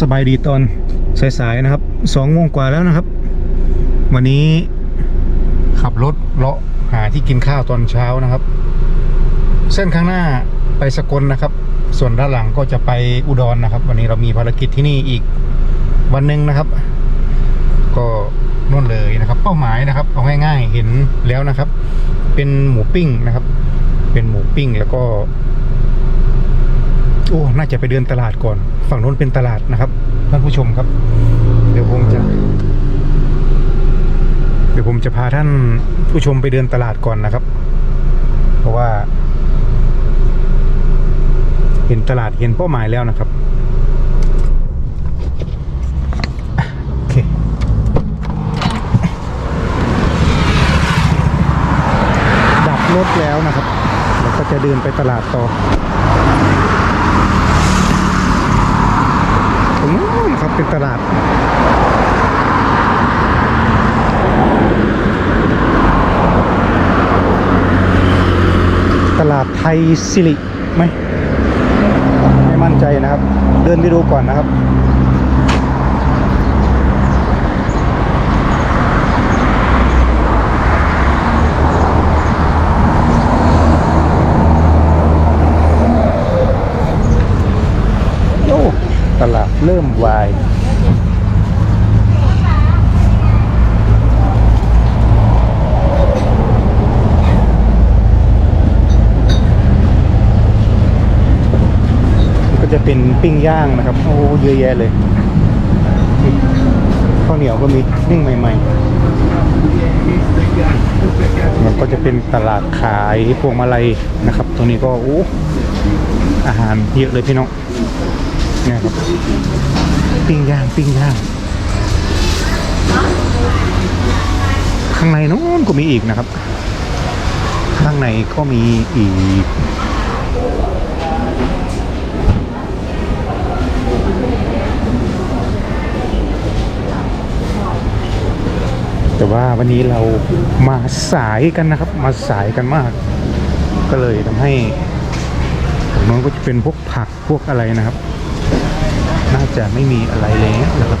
สบายดีตอนสายๆนะครับสองโมงกว่าแล้วนะครับ วันนี้ขับรถเลาะหาที่กินข้าวตอนเช้านะครับ เส้นข้างหน้าไปสกลนะครับ ส่วนด้านหลังก็จะไปอุดรนะครับ วันนี้เรามีภารกิจที่นี่อีกวันหนึ่งนะครับ ก็นู่นเลยนะครับ เป้าหมายนะครับเอาง่ายๆเห็นแล้วนะครับ เป็นหมูปิ้งนะครับ เป็นหมูปิ้งแล้วก็ โอ้น่าจะไปเดินตลาดก่อน ฝั่งโน้นเป็นตลาดนะครับท่านผู้ชมครับ เดี๋ยวผมจะเดี๋ยวผมจะพาท่านผู้ชมไปเดินตลาดก่อนนะครับ เพราะว่า เห็นตลาดเห็นเป้าหมายแล้วนะครับดับรถแล้วนะครับแล้วก็จะเดินไปตลาดต่อ ตรง ป็นตลาดตลาดไทยสิริไหมไม่มั่นใจนะครับ เดินไปดูก่อนนะครับโอ้ตลาดเริ่มวาย จะเป็นปิ้งย่างนะครับ โอ้เยอะแยะเลยข้าวเหนียวก็มีนึ่งใหม่ๆมันก็จะเป็นตลาดขายพวงมาลัยนะครับ ตรงนี้ก็โอ้อาหารเยอะเลยพี่น้องเนี่ยครับปิ้งย่างปิ้งย่างข้างในนู้นก็มีอีกนะครับ ข้างในก็มีอีก แต่ว่าวันนี้เรามาสายกันนะครับ มาสายกันมาก ก็เลยทำให้ผมน้องก็จะเป็นพวกผักพวกอะไรนะครับ น่าจะไม่มีอะไรแล้วนะครับ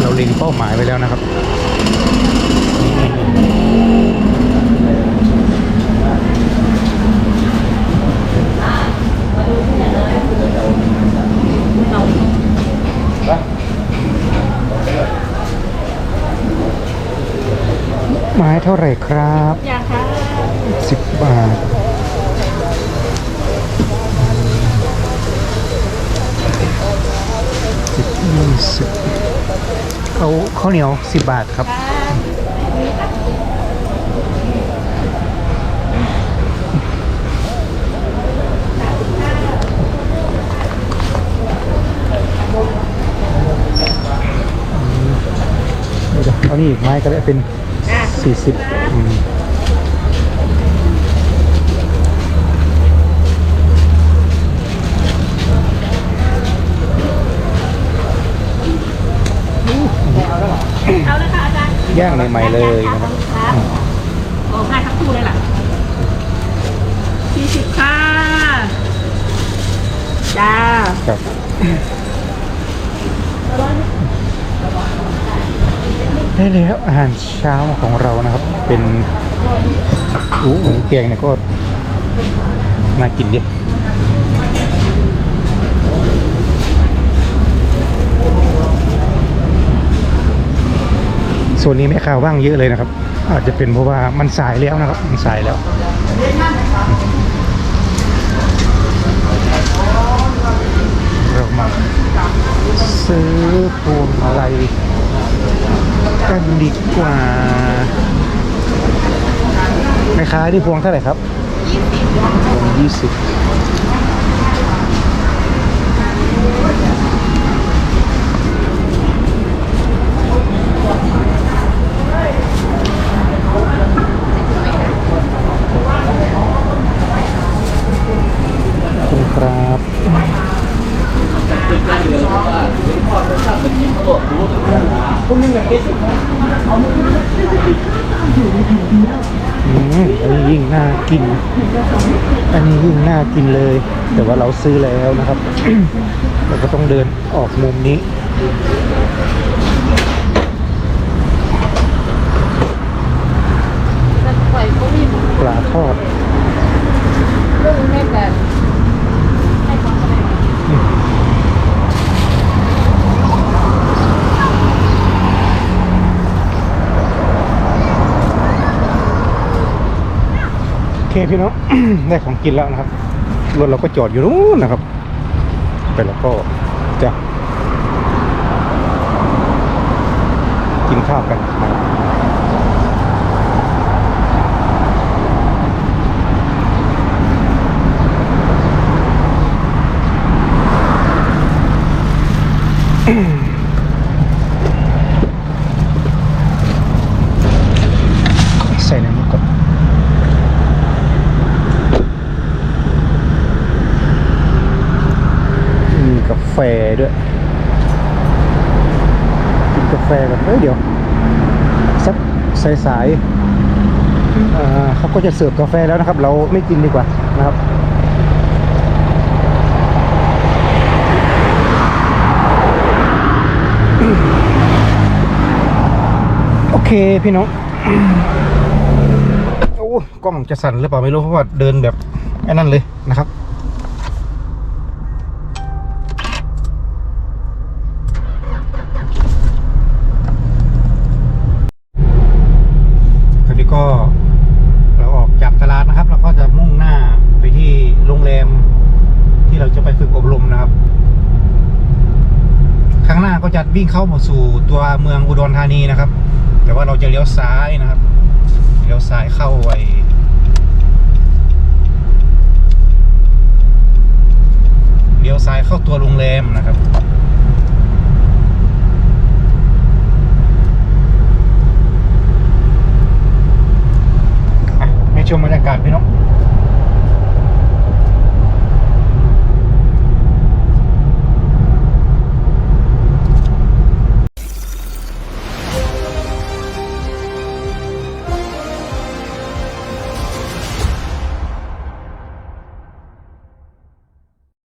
เราเล็งเป้าหมายไว้แล้วนะครับ ไม้เท่าไหร่ครับอยากค่ะสิบบาท สิบยี่สิบเอาข้าวเหนียวสิบบาทครับ เอานี่อีกไม้ก็ได้เป็น สี่สิบอืมย่างใหม่ๆเลยนะครับโอ้ให้ทั้งคู่เลยล่ะสี่สิบค่ะ จ้า ครับ ได้แล้วอาหารเช้าของเรานะครับ เป็นอู้หมูแกงเนี่ยก็น่ากินดิส่วนนี้แม่ค้าว่างเยอะเลยนะครับ อาจจะเป็นเพราะว่ามันสายแล้วนะครับ มันสายแล้วเรามาซื้อพวงมาลัย กันดีกว่าแม่ค้าที่พวงเท่าไหร่ครับพวงยี่สิบคุณครับ มอันนี้ยิ่งน่ากิน อันนี้ยิ่งน่ากินเลย แต่ว่าเราซื้อแล้วนะครับ เราก็ต้องเดินออกมุมนี้ จะปล่อยก็มีหมู ปลาทอด กุ้งไม่แบบให้ความอะไร โอเค พี่น้อง ได้ของกินแล้วนะครับรถเราก็จอดอยู่นู้นนะครับแต่เราก็จะกินข้าวกันนะครับใส่ในมือก่อน มีกาแฟด้วย กาแฟกันเอ้ยเดี๋ยวสักสายๆอ่าเขาก็จะเสิร์ฟกาแฟแล้วนะครับ เราไม่กินดีกว่านะครับโอเคพี่น้องโอ้กล้องจะสั่นหรือเปล่าไม่รู้เพราะว่าเดินแบบไอ้นั่นเลยนะครับ ก็จะวิ่งเข้ามาสู่ตัวเมืองอุดรธานีนะครับ แต่ว่าเราจะเลี้ยวซ้ายนะครับเลี้ยวซ้ายเข้าไปเลี้ยวซ้ายเข้าตัวโรงแรมนะครับชมบรรยากาศไปเนาะ